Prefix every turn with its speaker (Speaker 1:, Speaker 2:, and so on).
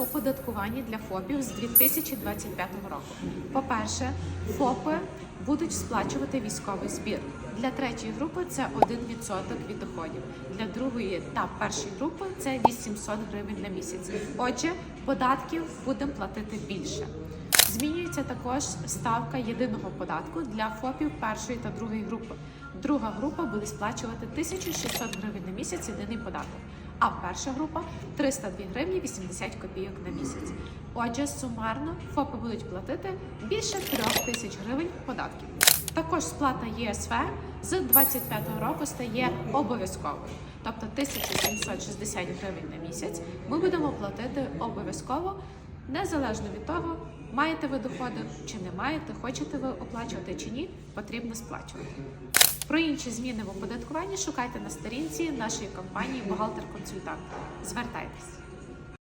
Speaker 1: в оподаткуванні для ФОПів з 2025 року. По-перше, ФОПи будуть сплачувати військовий збір. Для третьої групи це 1% від доходів. Для другої та першої групи це 800 гривень на місяць. Отже, податків будемо платити більше. Змінюється також ставка єдиного податку для ФОПів першої та другої групи. Друга група буде сплачувати 1600 гривень на місяць єдиний податок, а перша група 302 гривні 80 копійок на місяць. Отже, сумарно ФОПи будуть платити більше 3 тисяч гривень податків. Також сплата ЄСВ з 25 року стає обов'язковою. Тобто 1760 гривень на місяць ми будемо платити обов'язково Незалежно від того, маєте ви доходи чи не маєте, хочете ви оплачувати чи ні, потрібно сплачувати. Про інші зміни в оподаткуванні шукайте на сторінці нашої компанії Бухгалтер-консультант. Звертайтесь.